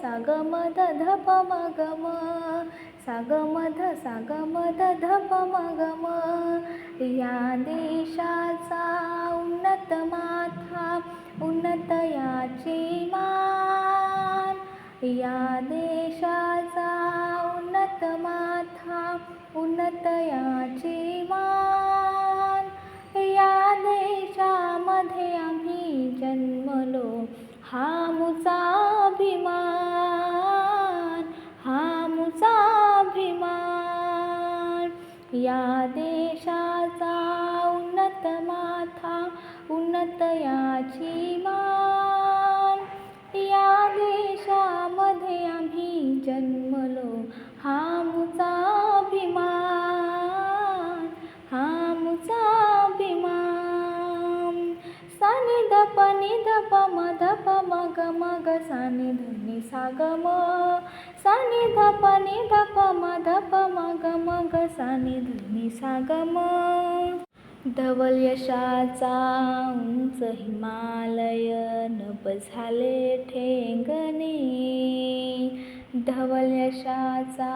सा ग म ध ध प म ग म सा ग म ध सा ग म ध ध प म ग म या देशाचा उन्नत माथा उन्नत याची मान. या देशाचा उन्नत माथा उन्नत याची मान. या देशाचा उन्नत माथा उन्नत याची मान. या देशामध्ये आम्ही जन्मलो हा मुचा अभिमान हा मुचा अभिमान. सानी प नि प म ध प ग म ग नि सा सानी ध प नि ध प म ध प म ग म ग सानी ध नि सा ग म धवल यशाचा उंच हिमालय नभ झाले ठेंगणे। धवल यशाचा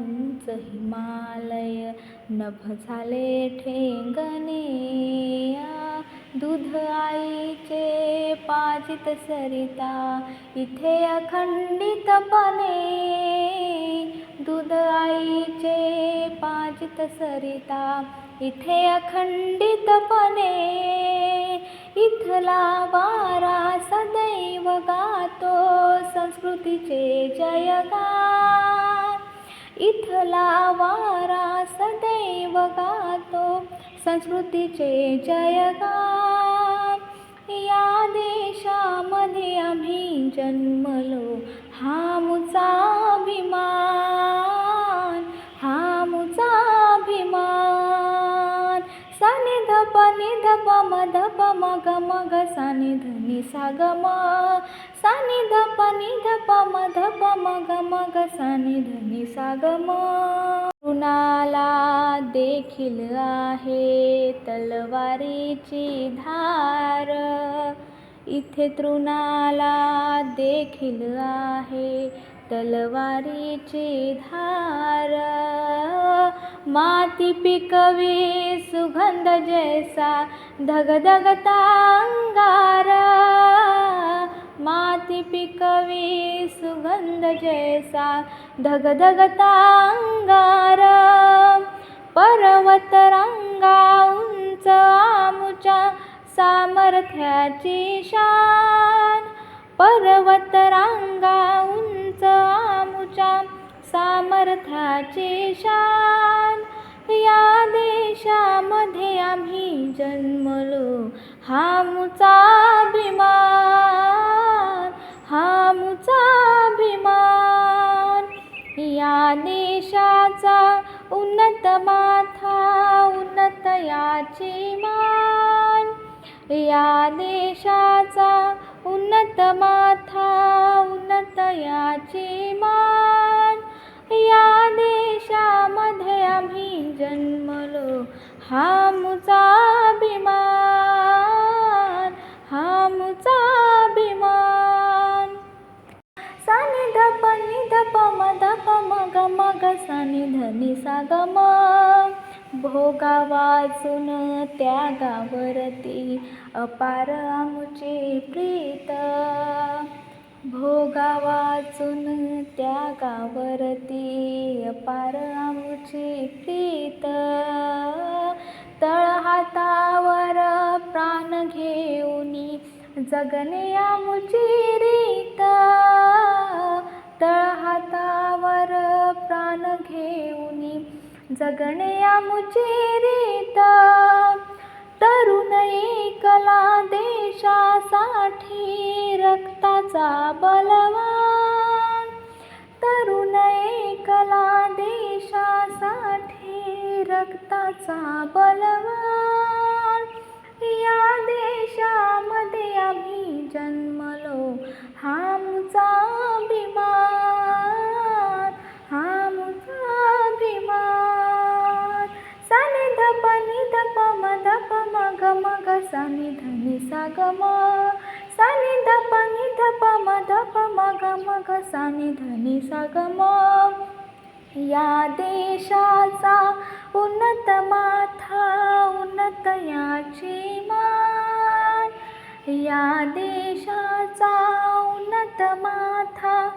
उंच हिमालय नभ झाले ठेंगणे। दूध आईचे पाजित सरिता इथे अखंडितपणे दूध आईचे पाजित सरिता इथे अखंडितपणे इथला वारा सदैव गातो संस्कृतीचे जयगान. इथला वारा संस्कृतीचे जयगान. या देशामध्ये आम्ही जन्मलो. हा मुचा अभिमान हा मुचा अभिमान. सानी धप प नि ध म धप म. ग म ग नि सा म सानी ध प नि ध प म म ग ग सानी नि सा म. कुणाला देखील आहे तलवारीची धार? इथे तृणाला देखील आहे तलवारीची धार. माती पिकवी सुगंध जैसा धगधगता अंगार. माती पिकवी सुगंध जैसा धगधगता अंगार पर्वत उंच आमुच्या सामर्थ्याची शान. पर्वतरांगा उंच आमुच्या सामर्थ्याची शान. या देशामध्ये आम्ही जन्मलो हा मुचा अभिमान. अभिमान. या देशाचा उन्नत माथा उन्नत याची मान. या देशाचा उन्नत माथा उन्नत याची मान. या देशामध्ये आम्ही जन्मलो हा मुचा म ग धनी सागम भोगा वाचून त्यागावरती अपार आमची प्रीत. भोगा वाचून त्या गावरती अपार आमची प्रीत. तळहातावर प्राण घेऊनी जगणे आमची रीत. तळहातावर प्राण घेऊनी जगणे आमुची रीत तरुण कला देशासाठी रक्ताचा बलवान तरुण कला देशासाठी रक्ताचा बलवान या देशामध्ये आम्ही जन्म म ग सानि ग सानी नि सा ग म सानी ध नि ध म म म ग म ग सा सा ग म या देशाचा उन्नत माथा उन्नत याची मान. या देशाचा उन्नत माथा